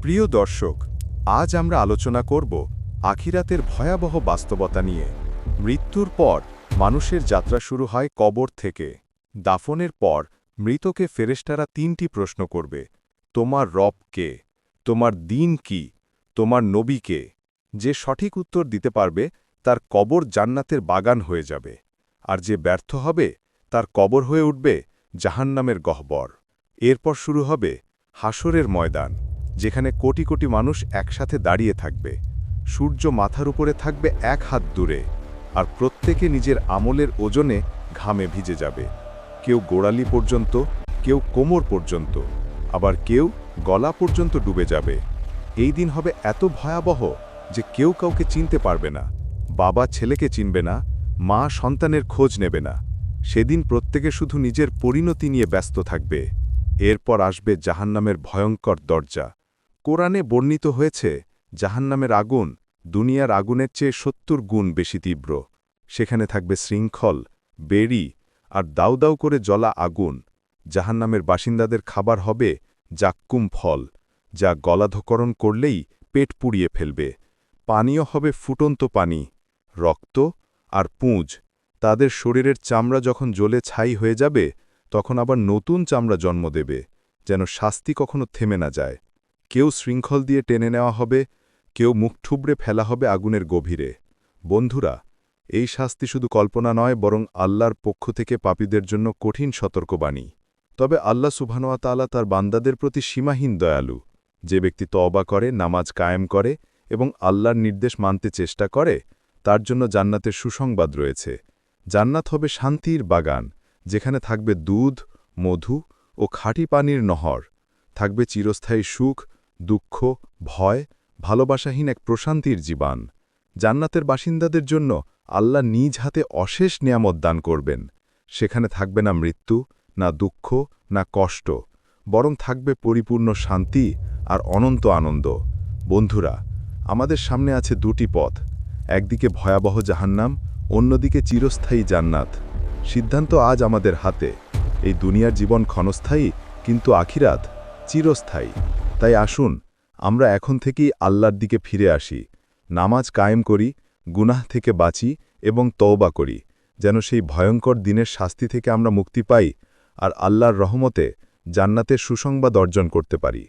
প্রিয় দর্শক, আজ আমরা আলোচনা করব আখিরাতের ভয়াবহ বাস্তবতা নিয়ে। মৃত্যুর পর মানুষের যাত্রা শুরু হয় কবর থেকে। দাফনের পর মৃতকে ফেরেশতারা তিনটি প্রশ্ন করবে। তোমার রব কে? তোমার দিন কি? তোমার নবী কে? যে সঠিক উত্তর দিতে পারবে, তার কবর জান্নাতের বাগান হয়ে যাবে। আর যে ব্যর্থ হবে, তার কবর হয়ে উঠবে জাহান্নামের গহ্বর। এরপর শুরু হবে হাসরের ময়দান। যেখানে কোটি কোটি মানুষ একসাথে দাঁড়িয়ে থাকবে। সূর্য মাথার উপরে থাকবে এক হাত দূরে, আর প্রত্যেকে নিজের আমলের ওজনে ঘামে ভিজে যাবে। কেউ গোড়ালি পর্যন্ত, কেউ কোমর পর্যন্ত, আবার কেউ গলা পর্যন্ত ডুবে যাবে। এই দিন হবে এত ভয়াবহ যে কেউ কাউকে চিনতে পারবে না, বাবা ছেলেকে চিনবে না, মা সন্তানের খোঁজ নেবে না। সেদিন প্রত্যেকে শুধু নিজের পরিণতি নিয়ে ব্যস্ত থাকবে। এরপর আসবে জাহান্নামের ভয়ঙ্কর দরজা। কোরআনে বর্ণিত হয়েছে, জাহান্নামের আগুন দুনিয়ার আগুনের চেয়ে সত্তর গুণ বেশি তীব্র। সেখানে থাকবে শৃঙ্খল, বেড়ি আর দাউ দাউ করে জ্বলা আগুন। জাহান্নামের বাসিন্দাদের খাবার হবে জাক্কুম ফল, যা গলাধকরণ করলেই পেট পুড়িয়ে ফেলবে। পানীয় হবে ফুটন্ত পানি, রক্ত আর পুঁজ। তাদের শরীরের চামড়া যখন জ্বলে ছাই হয়ে যাবে, তখন আবার নতুন চামড়া জন্ম দেবে, যেন শাস্তি কখনো থেমে না যায়। কেউ শৃঙ্খল দিয়ে টেনে নেওয়া হবে, কেউ মুখ ঠুবড়ে ফেলা হবে আগুনের গভীরে। বন্ধুরা, এই শাস্তি শুধু কল্পনা নয়, বরং আল্লাহর পক্ষ থেকে পাপীদের জন্য কঠিন সতর্কবাণী। তবে আল্লাহ সুবহানোয়া তাআলা তার বান্দাদের প্রতি সীমাহীন দয়ালু। যে ব্যক্তি তওবা করে, নামাজ কায়েম করে এবং আল্লাহর নির্দেশ মানতে চেষ্টা করে, তার জন্য জান্নাতের সুসংবাদ রয়েছে। জান্নাত হবে শান্তির বাগান, যেখানে থাকবে দুধ, মধু ও খাঁটি পানির নহর। থাকবে চিরস্থায়ী সুখ দুঃখ, ভয়, ভালোবাসাহীন এক প্রশান্তির জীবান। জান্নাতের বাসিন্দাদের জন্য আল্লাহ নিজ হাতে অশেষ নিয়ামত দান করবেন। সেখানে থাকবে না মৃত্যু, না দুঃখ, না কষ্ট, বরং থাকবে পরিপূর্ণ শান্তি আর অনন্ত আনন্দ। বন্ধুরা, আমাদের সামনে আছে দুটি পথ। একদিকে ভয়াবহ জাহান্নাম, অন্যদিকে চিরস্থায়ী জান্নাত। সিদ্ধান্ত আজ আমাদের হাতে। এই দুনিয়ার জীবন ক্ষণস্থায়ী, কিন্তু আখিরাত চিরস্থায়ী। তাই আসুন, আমরা এখন থেকেই আল্লাহর দিকে ফিরে আসি, নামাজ কায়েম করি, গুনাহ থেকে বাঁচি এবং তওবা করি, যেন সেই ভয়ঙ্কর দিনের শাস্তি থেকে আমরা মুক্তি পাই আর আল্লাহর রহমতে জান্নাতের সুসংবাদ অর্জন করতে পারি।